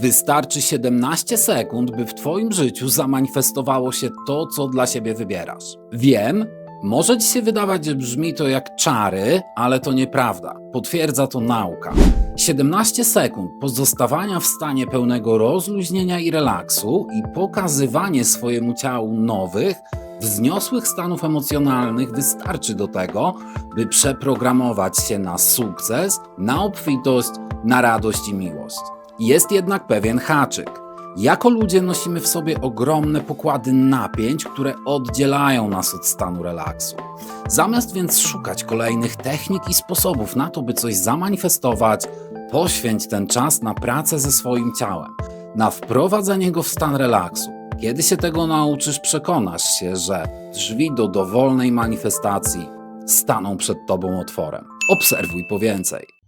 Wystarczy 17 sekund, by w Twoim życiu zamanifestowało się to, co dla siebie wybierasz. Wiem, może Ci się wydawać, że brzmi to jak czary, ale to nieprawda. Potwierdza to nauka. 17 sekund pozostawania w stanie pełnego rozluźnienia i relaksu i pokazywanie swojemu ciału nowych, wzniosłych stanów emocjonalnych wystarczy do tego, by przeprogramować się na sukces, na obfitość, na radość i miłość. Jest jednak pewien haczyk. Jako ludzie nosimy w sobie ogromne pokłady napięć, które oddzielają nas od stanu relaksu. Zamiast więc szukać kolejnych technik i sposobów na to, by coś zamanifestować, poświęć ten czas na pracę ze swoim ciałem, na wprowadzenie go w stan relaksu. Kiedy się tego nauczysz, przekonasz się, że drzwi do dowolnej manifestacji staną przed tobą otworem. Obserwuj po więcej.